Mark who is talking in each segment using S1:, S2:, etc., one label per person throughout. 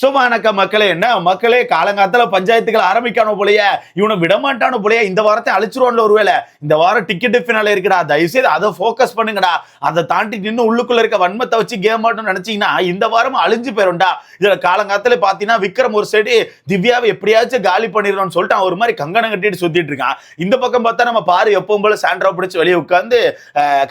S1: சுமானக்க மக்களே என்ன? மக்களே காலங்காலத்துல பஞ்சாயத்துக்கள் ஆரம்பிக்கானோ போலயே இவனை விடமாட்டானோ போலயே இந்த வாரத்தை அழிச்சிருவான்ல ஒருவேளை. இந்த வாரம் டிக்கெட் ஃபினால இருக்குடா. தயவுசெய்து அதை ஃபோக்கஸ் பண்ணுங்கடா. அதை தாண்டி நின்று உள்ளுக்குள்ள இருக்க வன்மத்தை வச்சு கேம் ஆடணும்னு நினைச்சீங்கன்னா இந்த வாரம் அழிஞ்சு போயிரும்டா. இதுல காலங்காலத்துல பாத்தீங்கன்னா விக்ரம் ஒரு சைடு திவ்யாவை எப்படியாச்சும் காலி பண்ணிடணும்னு சொல்லிட்டு அவன் ஒரு மாதிரி கங்கணம் கட்டிட்டு சுத்திட்டு இருக்கான். இந்த பக்கம் பார்த்தா நம்ம பாரு எப்பவும் போல சாண்ட்ரா பிடிச்சி வெளியே உட்காந்து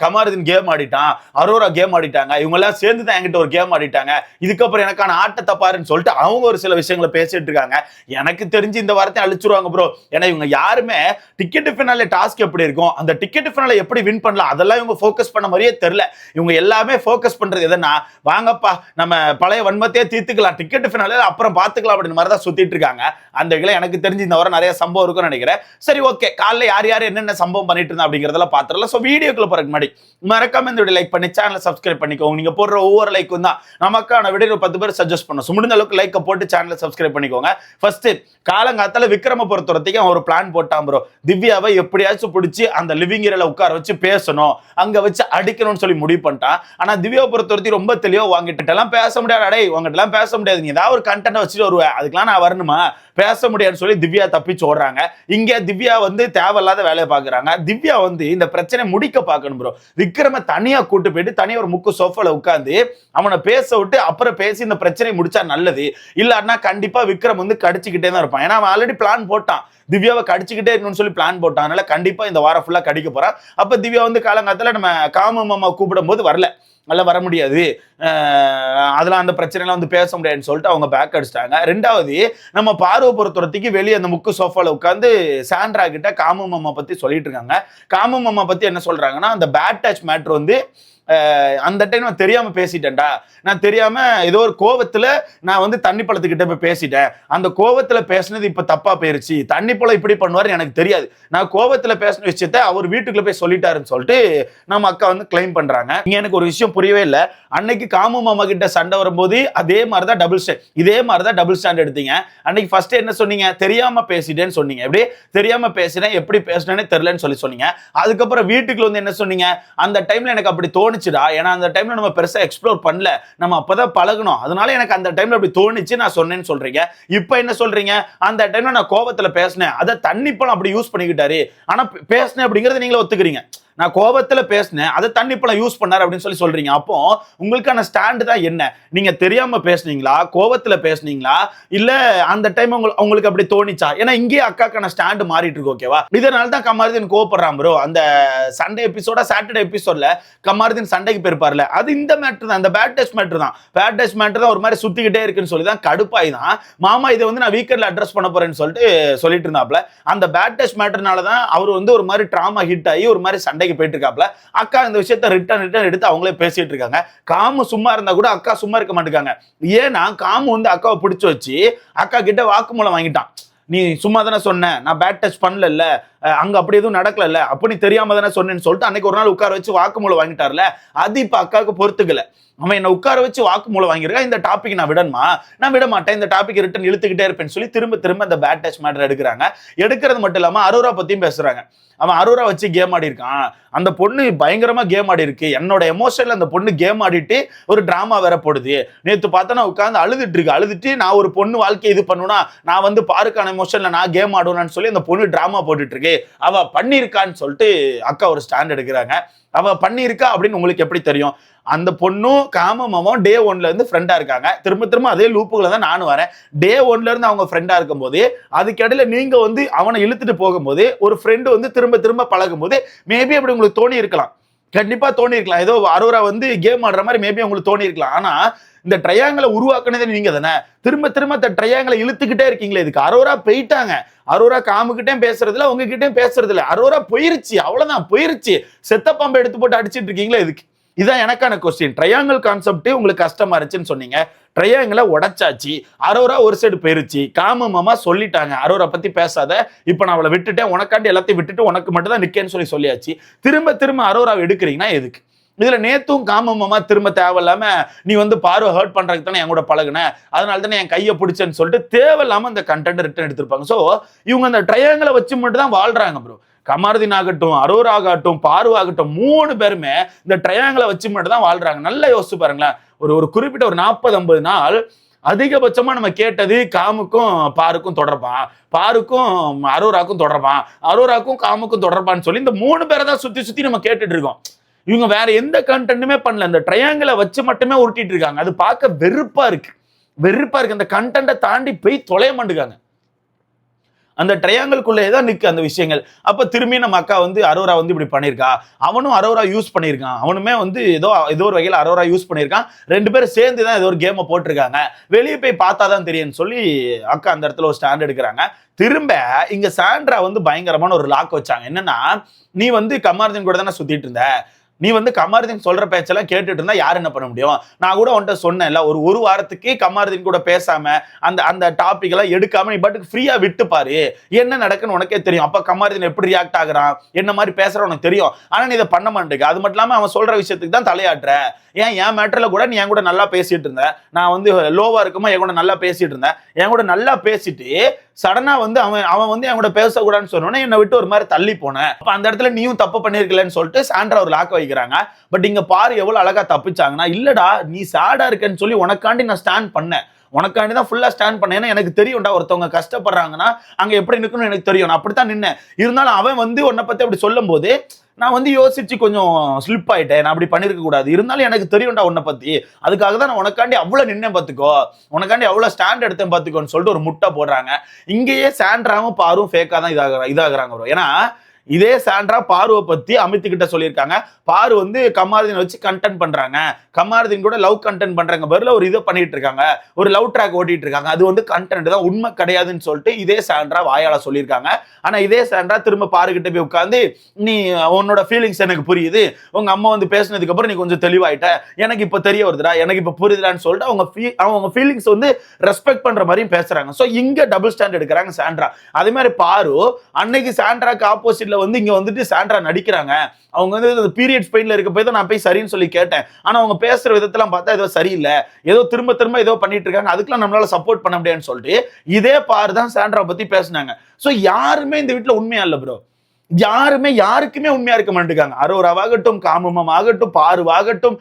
S1: கமாரதின் கேம் ஆடிட்டான். அரோரா கேம் ஆடிட்டாங்க. இவங்க எல்லாம் சேர்ந்து தான் என்கிட்ட ஒரு கேம் ஆடிட்டாங்க. இதுக்கப்புறம் எனக்கான ஆட்டத்தை பாருன்னு சொல்லிட்டு அவங்க ஒரு சில விஷயங்களை பேசிட்டு இருக்காங்க. எனக்கு தெரிஞ்சு இந்த வாரத்தை அழிச்சிருவாங்க ப்ரோ ஏன்னா இவங்க யாருமே டிக்கெட் ஃபினாலே டாஸ்க் எப்படி இருக்கும் அந்த டிக்கெட் ஃபினால எப்படி வின் பண்ணலாம் அதெல்லாம் இவங்க ஃபோக்கஸ் பண்ண மாதிரியே தெரில இவங்க எல்லாமே ஃபோக்கஸ் பண்றது எதுனா வாங்கப்பா நம்ம பழைய வன்மத்தையே தீர்த்துக்கலாம் டிக்கெட் ஃபினாலே அப்புறம் பார்த்துக்கலாம் அப்படின்னு மாதிரி தான் சுத்திட்டு இருக்காங்க. அந்த வகையில் எனக்கு தெரிஞ்சு இந்த வாரம் நிறைய சம்பவம் இருக்கும்னு நினைக்கிறேன். சரி ஓகே காலைல யார் யார் என்னென்ன சம்பவம் பண்ணிட்டு இருந்தா அப்படிங்கிறதெல்லாம் பார்த்துடலாம் ஸோ வீடியோக்குள்ள போறதுக்கு முன்னாடி மறக்காம இந்த வீடியோ லைக் பண்ணி சேனலை சப்ஸ்கிரைப் பண்ணிக்கோங்க. நீங்க போடுற ஒவ்வொரு லைக்கும் தான் நமக்கான வீடியோ பத்து பேர் சஜஸ்ட் பண்ணும் முடிஞ்ச அளவுக்கு லைக்கை போட்டு சேனலை சப்ஸ்கிரைப் பண்ணிக்கோங்க. ஃபர்ஸ்ட் காலங்காத்தால விக்ரம பொறுத்தவரத்துக்கு அவன் ஒரு பிளான் போட்டான் ப்ரோ திவ்யாவை எப்படியாச்சும் பிடிச்சி அந்த லிவிங் ஏரியால உட்கார வச்சு பேசணும். அங்க வச்சு அடிக்கணும்னு சொல்லி முடிவு பண்ணிட்டான். ஆனா திவ்யாவை பொறுத்த வரைக்கும் ரொம்ப தெளிவா வாங்கிட்டு எல்லாம் பேச முடியாது. அடே உங்ககிட்ட எல்லாம் பேச முடியாது. நீ ஏதாவது ஒரு கண்டென்ட் வச்சுட்டு வருவேன் அதுக்கெல்லாம் நான் வரணுமா? பேச முடியாதுன்னு சொல்லி திவ்யா தப்பிச்சு ஓடுறாங்க. இங்க திவ்யா வந்து தேவையில்லாத வேலையை பாக்குறாங்க திவ்யா வந்து இந்த பிரச்சனை முடிக்க பார்க்கணும் ப்ரோ விக்ரம தனியா கூட்டு போயிட்டு தனியா ஒரு முக்கு சோஃபால உட்காந்து அவனை பேச விட்டு அப்புறம் பேசி இந்த பிரச்சனையை முடிச்சா நல்லது. இல்லாட்டினா கண்டிப்பா விக்ரம் வந்து கடிச்சுக்கிட்டே தான் இருப்பான். ஏன்னா அவன் ஆல்ரெடி பிளான் போட்டான். திவ்யாவை கடிச்சுக்கிட்டே இருக்கணும்னு சொல்லி பிளான் போட்டான். அதனால கண்டிப்பா இந்த வாரம் ஃபுல்லா கடிக்க போறான். அப்ப திவ்யா வந்து காலங்காலத்துல நம்ம காம மாமா கூப்பிடும் போது வரல. எல்லாம் வர முடியாது. அதெல்லாம் அந்த பிரச்சனைலாம் வந்து பேச முடியாதுன்னு சொல்லிட்டு அவங்க பேக் அடிச்சிட்டாங்க. ரெண்டாவது நம்ம பார்வை பொறுத்தவரத்துக்கு வெளியே அந்த முக்கு சோஃபால உட்காந்து சாண்ட்ரா கிட்ட காமு மாமா பத்தி சொல்லிட்டு இருக்காங்க. காமு மாமா பத்தி என்ன சொல்றாங்கன்னா அந்த பேட் டச் மேட்ரு வந்து அந்த டைம் நான் தெரியாம பேசிட்டேன்டா. நான் தெரியாம ஏதோ ஒரு கோவத்துல நான் வந்து தண்ணி பழத்துக்கிட்ட போய் பேசிட்டேன். அந்த கோவத்துல பேசினது இப்ப தப்பா போயிருச்சு. தண்ணி பழம் இப்படி பண்ணுவாரு எனக்கு தெரியாது. நான் கோவத்துல பேசின விஷயத்த அவர் வீட்டுக்குள்ள போய் சொல்லிட்டாருன்னு சொல்லிட்டு நம்ம அக்கா வந்து கிளைம் பண்றாங்க. இங்க எனக்கு ஒரு விஷயம் புரியவே இல்லை. அன்னைக்கு காமு மாமா கிட்ட சண்டை வரும்போது அதே மாதிரி தான் டபுள் ஸ்டாண்ட் இதே மாதிரி தான் டபுள் ஸ்டாண்ட் எடுத்தீங்க. அன்னைக்கு ஃபர்ஸ்ட் என்ன சொன்னீங்க? தெரியாம பேசிட்டேன்னு சொன்னீங்க. எப்படி? தெரியாம பேசினேன் எப்படி பேசினேன்னு தெரியலன்னு சொல்லி சொன்னீங்க. அதுக்கப்புறம் வீட்டுக்குள்ள வந்து என்ன சொன்னீங்க? அந்த டைம்ல எனக்கு அப்படி தோணுச்சுடா. ஏன்னா அந்த டைம்ல நம்ம பெருசா எக்ஸ்ப்ளோர் பண்ணல. நம்ம அப்பதான் பழகணும் அதனால எனக்கு அந்த டைம்ல அப்படி தோணுச்சு நான் சொன்னேன்னு சொல்றீங்க. இப்போ என்ன சொல்றீங்க? அந்த டைம்ல நான் கோபத்துல பேசினேன். அதை தண்ணி பழம் அப்படி யூஸ் பண்ணிக்கிட்டாரு. ஆனா பேசினேன் அப்படிங்கறத நீங்களே ஒத்துக்கிறீங்க. நான் கோபத்துல பேசினேன் அதை தண்ணி பழம் யூஸ் பண்ணாரு அப்படின்னு சொல்லி சொல்றீங்க. அப்போ உங்களுக்கான ஸ்டாண்டு தான் என்ன? நீங்க தெரியாம பேசுனீங்களா? கோபத்துல பேசுனீங்களா? இல்ல அந்த டைம் உங்களுக்கு உங்களுக்கு அப்படி தோணிச்சா? ஏன்னா இங்கேயே அக்காக்கான ஸ்டாண்டு மாறிட்டு இருக்கு ஓகேவா இதனால தான் கமாரதின் கோவப்படுறான் ப்ரோ அந்த சண்டே எபிசோட சாட்டர்டே எபிசோட்ல கமாரதின் சண்டைக்கு போயிருப்பார்ல? அது இந்த மேட்ரு தான் அந்த பேட் டெஸ்ட் மேட்ரு தான். பேட் டெஸ்ட் மேட்ரு தான் ஒரு மாதிரி சுத்திக்கிட்டே இருக்குன்னு சொல்லி தான் கடுப்பாய் தான். மாமா இதை வந்து நான் வீக்கெண்ட்ல அட்ரஸ் பண்ண போறேன்னு சொல்லிட்டு சொல்லிட்டு இருந்தாப்ல. அந்த பேட் டெஸ்ட் மேட்டர்னால தான் அவர் வந்து ஒரு மாதிரி ட்ராமா ஹிட் ஆகி ஒரு மாதிரி சண்டை சண்டைக்கு போயிட்டு இருக்காப்ல அக்கா இந்த விஷயத்த ரிட்டர்ன் ரிட்டர்ன் எடுத்து அவங்களே பேசிட்டு இருக்காங்க. காமு சும்மா இருந்தா கூட அக்கா சும்மா இருக்க மாட்டேங்காங்க ஏன்னா காமு வந்து அக்காவை பிடிச்சி வச்சு அக்கா கிட்ட வாக்குமூலம் வாங்கிட்டான். நீ சும்மா தானே சொன்ன நான் பேட் டச் பண்ணல அங்க அப்படி எதுவும் நடக்கல அப்ப நீ தெரியாம தானே சொன்னேன்னு சொல்லிட்டு அன்னைக்கு ஒரு நாள் உட்கார வச்சு வாக்குமூலம் வாங்கிட்டார்ல? அது இப்ப அக்காவுக்கு பொறுத்துக்கல. அவன் என்ன உட்கார வச்சு வாக்குமூலம் வாங்கியிருக்கா? இந்த டாபிக் நான் விடணுமா? நான் விட மாட்டேன். இந்த டாபிக் ரிட்டன் இழுத்துக்கிட்டே இருப்பேன்னு சொல்லி திரும்ப திரும்ப அந்த பேட் டச் மேட்டர் எடுக்கிறாங்க. எடுக்கிறது மட்டும் இல்லாம அரோரா பத்தியும் பேசுறாங்க. அவன் அரோரா வச்சு கேம் ஆடி இருக்கான். அந்த பொண்ணு பயங்கரமா கேம் ஆடி இருக்கு. என்னோட எமோஷன்ல அந்த பொண்ணு கேம் ஆடிட்டு ஒரு டிராமா வேற போடுது. நேத்து பார்த்தா நான் உட்காந்து அழுதுட்டு இருக்கு அழுதுட்டு நான் ஒரு பொண்ணு வாழ்க்கை இது பண்ணுனா நான் வந்து பாருக்கான எமோஷன்ல நான் கேம் ஆடுவேன்னு சொல்லி அந்த பொண்ணு டிராமா போட்டுட்டு இருக்கு. அவ பண்ணியிருக்கான்னு சொல்லிட்டு அக்கா ஒரு ஸ்டாண்ட் எடுக்கிறாங்க. அவ பண்ணியிருக்கா அப்படின்னு உங்களுக்கு எப்படி தெரியும்? அந்த பொண்ணும் காமமாவும் டே ஒன்ல இருந்து ஃப்ரெண்டா இருக்காங்க. திரும்ப திரும்ப அதே லூப்புகளை தான் நானும் வரேன். டே ஒன்ல இருந்து அவங்க ஃப்ரெண்டா இருக்கும்போது அதுக்கிடையில நீங்க வந்து அவனை இழுத்துட்டு போகும்போது ஒரு ஃப்ரெண்டு வந்து திரும்ப திரும்ப பழகும்போது மேபி அப்படி உங்களுக்கு தோணி இருக்கலாம் கண்டிப்பா தோணி இருக்கலாம் ஏதோ அரோரா வந்து கேம் ஆடுற மாதிரி மேபி உங்களுக்கு தோணி இருக்கலாம் ஆனா இந்த ட்ரையாங்கிளை உருவாக்குனதே நீங்க தானே? திரும்ப திரும்ப அந்த ட்ரையாங்கிளை இழுத்துக்கிட்டே இருக்கீங்களே இதுக்கு. அரோரா போயிட்டாங்க. அரோரா காமுக்கிட்டே பேசுறதுல உங்ககிட்டயும் பேசுறது இல்ல அரோரா போயிருச்சு அவ்வளவுதான் போயிருச்சு. செத்த பாம்பை எடுத்து போட்டு அடிச்சிட்டு இருக்கீங்களே இதுக்கு. இதான் எனக்கான கொஸ்டின் ட்ரையாங்கல் கான்செப்டே உங்களுக்கு கஷ்டமா இருந்துச்சுன்னு சொன்னீங்க. ட்ரையாங்கிளை உடச்சாச்சு. அரோரா ஒரு சைடு போயிருச்சு காம சொல்லிட்டாங்க. அரோரா பத்தி பேசாத. இப்போ நான் அவளை விட்டுட்டேன். உனக்காண்டி எல்லாத்தையும் விட்டுட்டு உனக்கு மட்டும் தான் நிக்கேன்னு சொல்லி சொல்லியாச்சு. திரும்ப திரும்ப அரோராவை எடுக்கிறீங்கன்னா எதுக்கு? இதுல நேத்தும் காமமா திரும்ப தேவையில்லாம நீ வந்து பார்வை ஹர்ட் பண்றதுக்கு தானே என் கூட பழகுன. அதனால தானே என் கையை பிடிச்சேன்னு சொல்லிட்டு தேவையில்லாம இந்த கண்டென்ட் ரிட்டர்ன் எடுத்திருப்பாங்க. சோ இவங்க அந்த ட்ரையாங்கிளை வச்சு மட்டும் தான் வாழ்றாங்க ப்ரோ கமருதீன் ஆகட்டும் அரூர் ஆகட்டும் பாரு ஆகட்டும் மூணு பேருமே இந்த ட்ரையாங்கிளை வச்சு மட்டும் தான் வாழ்றாங்க. நல்லா யோசிச்சு பாருங்களேன். ஒரு ஒரு குறிப்பிட்ட ஒரு நாற்பது ஐம்பது நாள் அதிகபட்சமா நம்ம கேட்டது காமுக்கும் பாருக்கும் தொடர்பான். பாருக்கும் அரூராக்கும் தொடர்பான். அரூராக்கும் காமுக்கும் தொடர்பான்னு சொல்லி இந்த மூணு பேரை தான் சுத்தி சுத்தி நம்ம கேட்டுட்டு இருக்கோம். இவங்க வேற எந்த கண்டென்ட்டுமே பண்ணல. இந்த ட்ரையாங்கிளை வச்சு மட்டுமே உருட்டிட்டு இருக்காங்க. அது பார்க்க வெறுப்பா இருக்கு. வெறுப்பா இருக்கு. அந்த கண்டென்ட்டை தாண்டி போய் தொலைய மாட்டுக்காங்க. அந்த ட்ரையாங்கிள்குள்ளே தான் நிற்கு அந்த விஷயங்கள். அப்போ திரும்பி நம்ம அக்கா வந்து அரோரா வந்து இப்படி பண்ணியிருக்கா? அவனும் அரோரா யூஸ் பண்ணியிருக்கான். அவனுமே வந்து ஏதோ ஏதோ ஒரு வகையில் அரோரா யூஸ் பண்ணியிருக்கான். ரெண்டு பேரும் சேர்ந்து தான் ஏதோ ஒரு கேமை போட்டிருக்காங்க. வெளியே போய் பார்த்தா தான் தெரியும்னு சொல்லி அக்கா அந்த இடத்துல ஒரு ஸ்டாண்ட் எடுக்கிறாங்க. திரும்ப இங்க சாண்ட்ரா வந்து பயங்கரமான ஒரு லாக் வச்சாங்க. என்னன்னா நீ வந்து கமார்ஜன் கூட தானே சுத்திட்டு இருந்த? நீ வந்து கமாருதீன் சொல்ற பேச்செல்லாம் கேட்டுட்டு இருந்தா யார் என்ன பண்ண முடியும்? நான் கூட உன்கிட்ட சொன்னேன்ல ஒரு ஒரு வாரத்துக்கு கமாருதீன் கூட பேசாம அந்த அந்த டாபிக் எல்லாம் எடுக்காம நீ பாட்டுக்கு ஃப்ரீயா விட்டு பாரு. என்ன நடக்குன்னு உனக்கே தெரியும். அப்ப கமாருதீன் எப்படி ரியாக்ட் ஆகுறான்? என்ன மாதிரி பேசுற உனக்கு தெரியும். ஆனா நீ இதை பண்ண மாட்டேங்க அது மட்டும் இல்லாம அவன் சொல்ற விஷயத்துக்கு தான் தலையாட்டுற. ஏன் என் மேட்டர்ல கூட நீ என் கூட நல்லா பேசிட்டு இருந்த. நான் வந்து லோவா இருக்குமா என் கூட நல்லா பேசிட்டு இருந்தேன் என் கூட நல்லா பேசிட்டு சடனா வந்து அவன் அவன் வந்து என் கூட பேசக்கூடாதுன்னு சொன்னோன்னே என்னை விட்டு ஒரு மாதிரி தள்ளி போனேன். அப்ப அந்த இடத்துல நீயும் தப்பு பண்ணிருக்கலன்னு சொல்லிட்டு சாண்ட்ரா ஒரு லாக்க வைக்கிறாங்க. பட் இங்க பாரு எவ்வளவு அழகா தப்பிச்சாங்கன்னா இல்லடா நீ சேடா இருக்கேன்னு சொல்லி உனக்காண்டி நான் ஸ்டாண்ட் பண்ணேன். உனக்காண்டி தான் ஃபுல்லா ஸ்டாண்ட் பண்ணேன். எனக்கு தெரியும்டா ஒருத்தவங்க கஷ்டப்படுறாங்கன்னா அங்க எப்படி நிற்கணும்னு எனக்கு தெரியும். நான் அப்படித்தான் நின்னேன். இருந்தாலும் அவன் வந்து உன்னை பத்தி அப்படி சொல்லும் போது நான் வந்து யோசிச்சு கொஞ்சம் ஸ்லிப் ஆயிட்டேன். நான் அப்படி பண்ணிருக்க கூடாது. இருந்தாலும் எனக்கு தெரியும்டா உன்னை பத்தி. அதுக்காக தான் நான் உனக்காண்டி அவ்வளவு நின்னேன் பாத்துக்கோ உனக்காண்டி அவ்வளவு ஸ்டாண்ட் எடுத்தேன் பாத்துக்கோன்னு சொல்லிட்டு ஒரு முட்டை போடுறாங்க. இங்கேயே சாண்ட்ராவும் பாரும் ஃபேக்கா தான் இதாகிற இதாகிறாங்க ஏன்னா இதே சாண்ட்ரா பாருவை பத்தி அமித் கிட்ட சொல்லியிருக்காங்க. பாரு வந்து கமாரதின் வச்சு கண்டென்ட் பண்றாங்க. கமாரதின் கூட லவ் கண்டென்ட் பண்றாங்க. பதில ஒரு இதை பண்ணிட்டு இருக்காங்க. ஒரு லவ் ட்ராக் ஓட்டிட்டு இருக்காங்க. அது வந்து கண்டென்ட் தான். உண்மை கிடையாதுன்னு சொல்லிட்டு இதே சாண்ட்ரா வாயால சொல்லியிருக்காங்க. ஆனா இதே சாண்ட்ரா திரும்ப பாரு கிட்ட போய் உட்காந்து நீ உன்னோட ஃபீலிங்ஸ் எனக்கு புரியுது. உங்க அம்மா வந்து பேசினதுக்கு அப்புறம் நீ கொஞ்சம் தெளிவாயிட்ட. எனக்கு இப்ப தெரிய வருதுடா. எனக்கு இப்ப புரியுதுடான்னு சொல்லிட்டு அவங்க ஃபீ அவங்க ஃபீலிங்ஸ் வந்து ரெஸ்பெக்ட் பண்ற மாதிரியும் பேசுறாங்க. ஸோ இங்க டபுள் ஸ்டாண்ட் எடுக்கிறாங்க சாண்ட்ரா. அதே மாதிரி பாரு அன்னைக்கு சாண்ட்ராக்கு ஆப்போசிட்ல வந்து இங்க வந்துட்டு சாண்ட்ரா நடிக்கிறாங்க. அவங்க வந்து பீரியட்ஸ் பெயின்ல இருக்க போய் தான் நான் போய் சரின்னு சொல்லி கேட்டேன். ஆனா அவங்க பேசுற விதத்தெல்லாம் பார்த்தா ஏதோ சரியில்லை. ஏதோ திரும்ப திரும்ப ஏதோ பண்ணிட்டு இருக்காங்க. அதுக்கெல்லாம் நம்மளால சப்போர்ட் பண்ண முடியாதுன்னு சொல்லிட்டு இதே பாரு தான் சாண்ட்ரா பத்தி பேசுனாங்க. ஸோ யாருமே இந்த வீட்டுல உண்மையா இல்ல ப்ரோ யாருமே யாருக்குமே உண்மையா இருக்க மாட்டேங்காங்க. அரோராவாகட்டும் காமமம் ஆகட்டும் பாருவாகட்டும்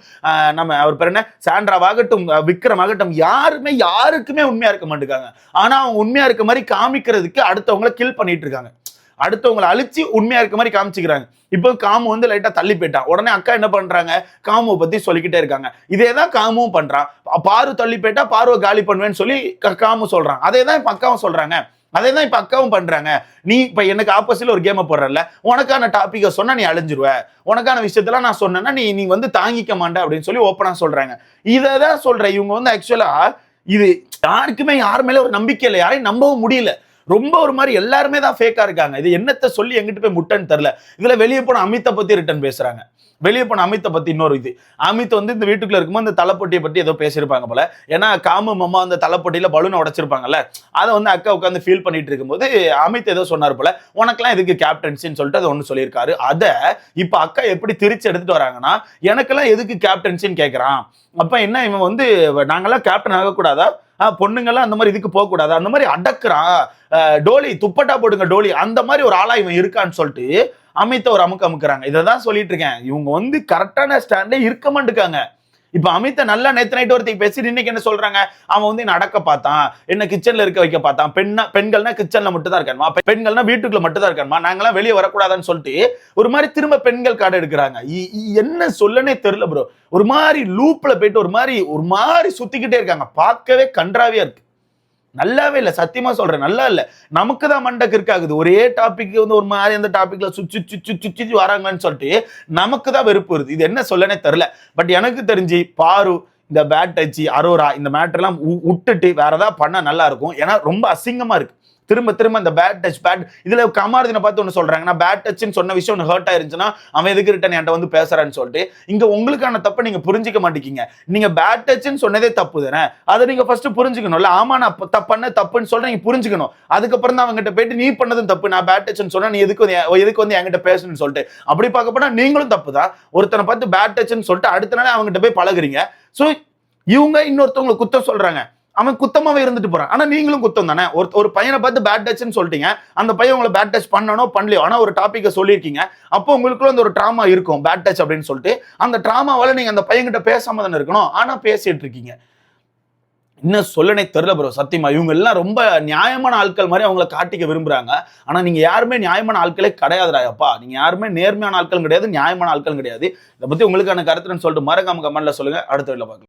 S1: நம்ம அவர் பேர் என்ன? சாண்ட்ராவாகட்டும் விக்ரம் ஆகட்டும் யாருமே யாருக்குமே உண்மையா இருக்க மாட்டேங்காங்க. ஆனா அவங்க உண்மையா இருக்க மாதிரி காமிக்கிறதுக்கு அடுத்தவங்கள கில் பண்ணிட்டு இருக்காங்க. அடுத்தவங்களை அழிச்சு உண்மையா இருக்க மாதிரி காமிச்சுக்கிறாங்க. இப்போ காமு வந்து லைட்டா தள்ளி போயிட்டான். உடனே அக்கா என்ன பண்றாங்க? காமுவை பத்தி சொல்லிக்கிட்டே இருக்காங்க. இதே தான் காமுவும் பண்றான். பாரு தள்ளி போயிட்டா பார்வை காலி பண்ணுவேன்னு சொல்லி க- காமு சொல்றான். அதே தான் இப்ப அக்காவும் சொல்றாங்க. அதே தான் இப்போ அக்காவும் பண்ணுறாங்க நீ இப்போ எனக்கு ஆப்போசிட்ல ஒரு கேமை போடுறல உனக்கான டாப்பிக்கை சொன்னால் நீ அழிஞ்சிருவ. உனக்கான விஷயத்தெல்லாம் நான் சொன்னேன்னா நீ நீ வந்து தாங்கிக்க மாட்ட அப்படின்னு சொல்லி ஓப்பனாக சொல்கிறாங்க இதை தான் சொல்கிறேன் இவங்க வந்து ஆக்சுவலாக இது யாருக்குமே யார் மேலே ஒரு நம்பிக்கை இல்லை. யாரையும் நம்பவும் முடியல. ரொம்ப ஒரு மாதிரி எல்லாருமே தான் ஃபேக்காக இருக்காங்க. இது என்னத்த சொல்லி எங்கிட்ட போய் முட்டன்னு தெரில இதில் வெளியே போன அமித்தை பற்றி ரிட்டர்ன் பேசுகிறாங்க வெளியே போன அமித்தை பற்றி இன்னொரு இது. அமித் வந்து இந்த வீட்டுக்குள்ளே இருக்கும்போது இந்த தலைப்பொட்டியை பற்றி ஏதோ பேசியிருப்பாங்க போல. ஏன்னா காமு மம்மா அந்த தலைப்பொட்டியில் பலூனை உடைச்சிருப்பாங்கல்ல. அதை வந்து அக்கா உட்காந்து ஃபீல் பண்ணிட்டு இருக்கும்போது அமித் ஏதோ சொன்னார் போல. உனக்கெல்லாம் எதுக்கு கேப்டன்சின்னு சொல்லிட்டு அதை ஒன்று சொல்லியிருக்காரு. அதை இப்போ அக்கா எப்படி திருச்சி எடுத்துட்டு வராங்கன்னா எனக்கெல்லாம் எதுக்கு கேப்டன்சின்னு கேட்குறான் அப்போ என்ன இவன் வந்து நாங்களாம் கேப்டன் ஆகக்கூடாதா? பொண்ணுங்கெல்லாம் அந்த மாதிரி இதுக்கு போகக்கூடாது. அந்த மாதிரி அடக்குறான் டோலி துப்பட்டா போடுங்க டோலி அந்த மாதிரி ஒரு ஆளா இவன் இருக்கான்னு சொல்லிட்டு அமைத்த ஒரு அமுக்கு அமுக்குறாங்க. இதை தான் சொல்லிட்டு இருக்கேன். இவங்க வந்து கரெக்டான ஸ்டாண்டே இருக்க மாட்டுக்காங்க. இப்ப அமித்த நல்லா நேத்து நைட் ஒருத்தி பேசிட்டு இன்னைக்கு என்ன சொல்றாங்க? அவன் வந்து என்ன அடக்க பார்த்தான். என்ன கிச்சன்ல இருக்க வைக்க பார்த்தான். பெண்ணா பெண்கள்னா கிச்சன்ல மட்டும் தான் இருக்கானுமா பெண்கள்னா வீட்டுக்குள்ள மட்டும் தான் இருக்கானுமா நாங்கெல்லாம் வெளியே வரக்கூடாதுன்னு சொல்லிட்டு ஒரு மாதிரி திரும்ப பெண்கள் காடை எடுக்கிறாங்க. என்ன சொல்லனே தெரியல ப்ரோ ஒரு மாதிரி லூப்ல போயிட்டு ஒரு மாதிரி ஒரு மாதிரி சுத்திக்கிட்டே இருக்காங்க. பார்க்கவே கன்றாவியா இருக்கு. நல்லாவே இல்லை சத்தியமா சொல்றேன் நல்லா இல்லை. நமக்கு தான் மண்டக்கு கிற்காகுது ஒரே டாபிக் வந்து ஒரு மாதிரி அந்த டாபிக்ல சுச்சு சுச்சு சுச்சு வராங்கன்னு சொல்லிட்டு நமக்கு தான் வெறுப்பு வருது. இது என்ன சொல்லனே தெரில பட் எனக்கு தெரிஞ்சு பாரு இந்த பேட் டச்சு அரோரா இந்த மேட்டர்லாம் விட்டுட்டு வேற ஏதாவது பண்ணால் நல்லா இருக்கும். ஏன்னா ரொம்ப அசிங்கமா இருக்கு. திரும்ப திரும்ப அந்த பேட் டச் பேட் இதுல கமாரதினை பார்த்து ஒன்று சொல்கிறாங்க நான் பேட் டச்னு சொன்ன விஷயம் ஒன்று ஹர்ட் ஆயிருந்துச்சுன்னா அவன் எதுக்கு ரிட்டன் என்கிட்ட வந்து பேசுறான்னு சொல்லிட்டு இங்க உங்களுக்கான தப்பை நீங்க புரிஞ்சிக்க மாட்டேங்கிங்க நீங்க பேட் டச்னு சொன்னதே தப்பு தானே? அதை நீங்க ஃபர்ஸ்ட் புரிஞ்சுக்கணும்ல ஆமா நான் அப்ப தப்புன்னு சொல்றேன் நீங்க புரிஞ்சுக்கணும். அதுக்கப்புறம் தான் அவங்ககிட்ட போயிட்டு நீ பண்ணதும் தப்பு நான் பேட் டச்னு சொன்னா நீ எதுக்கு வந்து எதுக்கு வந்து என்கிட்ட பேசணும்னு சொல்லிட்டு. அப்படி பார்க்க போனா நீங்களும் தப்பு தான். ஒருத்தனை பார்த்து பேட் டச்னு சொல்லிட்டு அடுத்த நாளே அவங்ககிட்ட போய் பழகுறீங்க. ஸோ இவங்க இன்னொருத்தவங்களை குத்தம் சொல்றாங்க. அவன் குத்தமாவே இருந்துட்டு போறான். ஆனா நீங்களும் குத்தம் தானே? ஒரு ஒரு பையனை பார்த்து பேட் டச்னு சொல்லிட்டீங்க. அந்த பையன் உங்களை பேட் டச் பண்ணனோ பண்ணலையோ ஆனா ஒரு டாப்பிக்கை சொல்லியிருக்கீங்க. அப்போ உங்களுக்குள்ள அந்த ஒரு ட்ராமா இருக்கும். பேட் டச் அப்படின்னு சொல்லிட்டு. அந்த ட்ராமாவால நீங்க அந்த பையன்கிட்ட பேசாம தானே இருக்கணும். ஆனா பேசிட்டு இருக்கீங்க. இன்னும் சொல்லனே தெரில ப்ரோ சத்தியமா. இவங்க எல்லாம் ரொம்ப நியாயமான ஆட்கள் மாதிரி அவங்கள காட்டிக்க விரும்புறாங்க. ஆனா நீங்க யாருமே நியாயமான ஆட்களே கிடையாதுடாப்பா நீங்க யாருமே நேர்மையான ஆட்கள் கிடையாது நியாயமான ஆட்கள் கிடையாது. இதை பத்தி உங்களுக்கான கருத்துன்னு சொல்லிட்டு மறக்காம கமெண்ட்ல சொல்லுங்க. அடுத்த வீட்டில் பார்க்கலாம்.